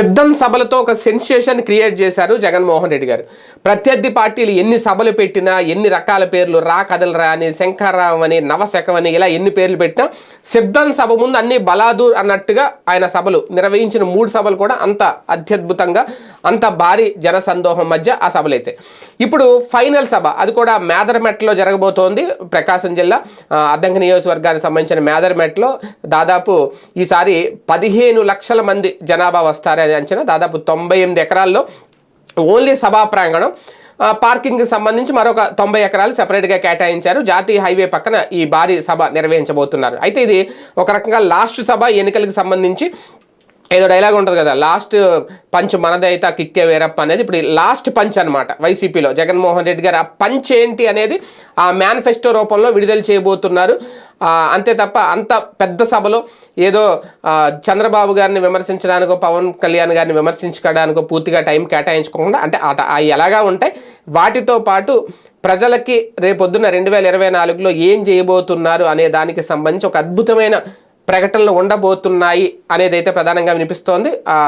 సిద్ధం సభలతో ఒక sensation create చేశారు జగన్మోహన్ రెడ్డి గారు. ప్రత్యర్థి పార్టీలు ఎన్ని సభలు పెట్టినా ఎన్ని రకాల పేర్లు రా కదలరా అని శంకర్రావు అని నవశకం అని ఇలా ఎన్ని పేర్లు పెట్టినా సిద్ధం సభ ముందు అన్ని బలాదూర్ అన్నట్టుగా ఆయన సభలు నిర్వహించిన మూడు సభలు కూడా అంత అత్యద్భుతంగా అంత భారీ జనసందోహం మధ్య ఆ సభలు అయితే. ఇప్పుడు ఫైనల్ సభ అది కూడా మేదరమెట్లో జరగబోతోంది ప్రకాశం జిల్లా అద్దంకి నియోజకవర్గానికి సంబంధించిన మేదరమెట్లో దాదాపు ఈసారి పదిహేను లక్షల మంది జనాభా వస్తారని అంచనా. దాదాపు తొంభై ఎనిమిది ఎకరాల్లో ఓన్లీ సభా ప్రాంగణం. పార్కింగ్కి సంబంధించి మరొక తొంభై ఎకరాలు సెపరేట్గా కేటాయించారు. జాతీయ హైవే పక్కన ఈ భారీ సభ నిర్వహించబోతున్నారు. అయితే ఇది ఒక రకంగా లాస్ట్ సభ. ఎన్నికలకు సంబంధించి ఏదో డైలాగ్ ఉంటుంది కదా లాస్ట్ పంచ్ మనదే అయితే ఆ కిక్కే వేరప్ప అనేది ఇప్పుడు లాస్ట్ పంచ్ అనమాట వైసీపీలో జగన్మోహన్ రెడ్డి గారు ఆ పంచ్ ఏంటి అనేది ఆ మేనిఫెస్టో రూపంలో విడుదల చేయబోతున్నారు. అంతే తప్ప అంత పెద్ద సభలో ఏదో చంద్రబాబు గారిని విమర్శించడానికో పవన్ కళ్యాణ్ గారిని విమర్శించుకోవడానికో పూర్తిగా టైం కేటాయించుకోకుండా అంటే అట అవి ఎలాగా ఉంటాయి వాటితో పాటు ప్రజలకి రేపొద్దున రెండు వేల ఇరవై నాలుగులో ఏం చేయబోతున్నారు అనే దానికి సంబంధించి ఒక అద్భుతమైన ప్రకటనలు ఉండబోతున్నాయి అనేది అయితే ప్రధానంగా వినిపిస్తోంది. ఆ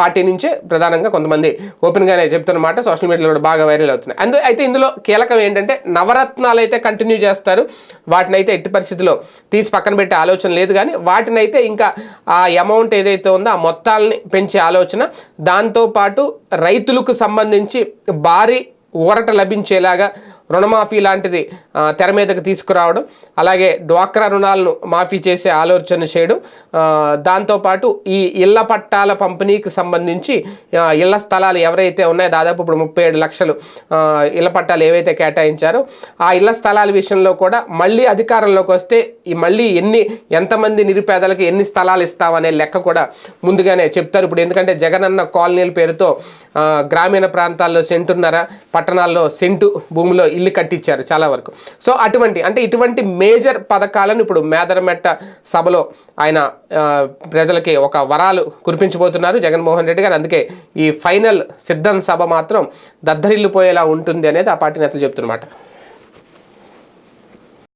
పార్టీ నుంచే ప్రధానంగా కొంతమంది ఓపెన్గానే చెప్తున్నమాట సోషల్ మీడియాలో కూడా బాగా వైరల్ అవుతున్నాయి. అందు అయితే ఇందులో కీలకం ఏంటంటే నవరత్నాలు అయితే కంటిన్యూ చేస్తారు. వాటిని అయితే ఎట్టి పరిస్థితిలో తీసి పక్కన పెట్టే ఆలోచన లేదు కానీ వాటిని అయితే ఇంకా ఆ అమౌంట్ ఏదైతే ఉందో ఆ మొత్తాలని పెంచే ఆలోచన దాంతోపాటు రైతులకు సంబంధించి భారీ ఊరట లభించేలాగా రుణమాఫీ లాంటిది తెర మీదకు తీసుకురావడం అలాగే డ్వాక్రా రుణాలను మాఫీ చేసే ఆలోచన చేయడం దాంతోపాటు ఈ ఇళ్ళ పట్టాల పంపిణీకి సంబంధించి ఇళ్ళ స్థలాలు ఎవరైతే ఉన్నాయో దాదాపు ఇప్పుడు ముప్పై ఏడు లక్షలు ఇళ్ళ పట్టాలు ఏవైతే కేటాయించారో ఆ ఇళ్ళ స్థలాల విషయంలో కూడా మళ్ళీ అధికారంలోకి వస్తే ఈ మళ్ళీ ఎన్ని ఎంతమంది నిరుపేదలకు ఎన్ని స్థలాలు ఇస్తామనే లెక్క కూడా ముందుగానే చెప్తారు. ఇప్పుడు ఎందుకంటే జగనన్న కాలనీల పేరుతో గ్రామీణ ప్రాంతాల్లో సెంటున్నర పట్టణాల్లో సెంటు భూమిలో ఇల్లు కట్టించారు చాలా వరకు. సో అటువంటి అంటే ఇటువంటి మేజర్ పథకాలను ఇప్పుడు మేదరమెట్ట సభలో ఆయన ప్రజలకి ఒక వరాలు కురిపించబోతున్నారు జగన్మోహన్ రెడ్డి గారు. అందుకే ఈ ఫైనల్ సిద్ధం సభ మాత్రం దద్దరిల్లిపోయేలా ఉంటుంది అనేది ఆ పార్టీ నేతలు చెప్తున్నమాట.